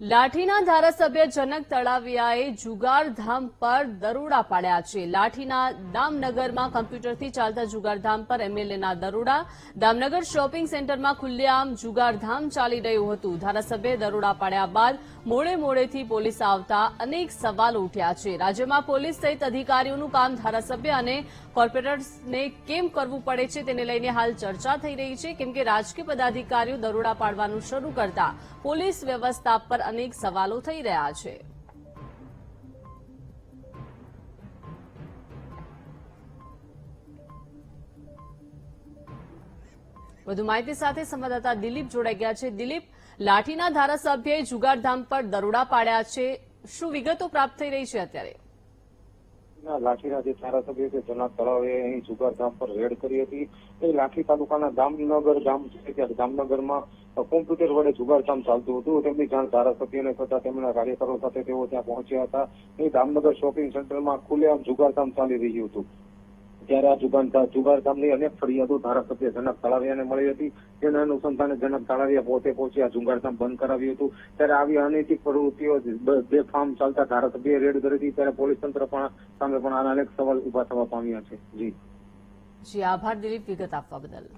લાઠીના ધારાસભ્ય જનક તળાવિયાએ જુગારધામ પર દરોડા પાડ્યા છે. લાઠીના દામનગરમાં કમ્પ્યુટરથી ચાલતા જુગારધામ પર એમએલએના દરોડા. દામનગર શોપિંગ સેન્ટરમાં ખુલ્લેઆમ જુગારધામ ચાલી રહ્યું હતું. ધારાસભ્યે દરોડા પાડ્યા બાદ મોડે મોડેથી પોલીસ આવતા અનેક સવાલો ઉઠ્યા છે. રાજ્યમાં પોલીસ સહિત અધિકારીઓનું કામ ધારાસભ્ય અને કોર્પોરેટર્સને કેમ કરવું પડે છે તેને લઈને હાલ ચર્ચા થઈ રહી છે. કેમ કે રાજકીય પદાધિકારીઓ દરોડા પાડવાનું શરૂ કરતા પોલીસ વ્યવસ્થા પર અનેક સવાલો થઈ રહ્યા છે. વધુ માહિતી સાથે સંવાદદાતા દિલીપ જોડાઈ ગયા છે. દિલીપ, લાઠીના ધારાસભ્યએ જુગારધામ પર દરોડા પાડ્યા છે. શું વિગતો પ્રાપ્ત થઈ રહી છે અત્યારે? ના, લાઠીના જે ધારાસભ્ય છે જનાબ તળાવે અહીં જુગારધામ પર રેડ કરી હતી એ લાઠી તાલુકાના દામનગર ગામ છે ત્યારે દામનગરમાં કોમ્પ્યુટર વડે જુગારધામ ચાલતું હતું. તેમની જાણ ધારાસભ્યોને થતા તેમના કાર્યકરો સાથે તેઓ ત્યાં પહોંચ્યા હતા. એ દામનગર શોપિંગ સેન્ટરમાં ખુલ્લેઆમ જુગારધામ ચાલી રહ્યું હતું. ત્યારે આ જુગાર જુગારધામની અનેક ફરિયાદો ધારાસભ્ય જનક તળાવિયાને મળી હતી. જેના અનુસંધાને જનક તળાવિયા પોતે પહોંચી આ જુગારધામ બંધ કરાવ્યું હતું. ત્યારે આવી અનૈતિક પ્રવૃત્તિઓ બેફામ ચાલતા ધારાસભ્યએ રેડ કરી હતી. ત્યારે પોલીસ તંત્ર પણ સામે પણ અનેક સવાલ ઊભા થવા પામ્યા છે. જી. જી, આભાર દિલીપ, વિગત આપવા બદલ.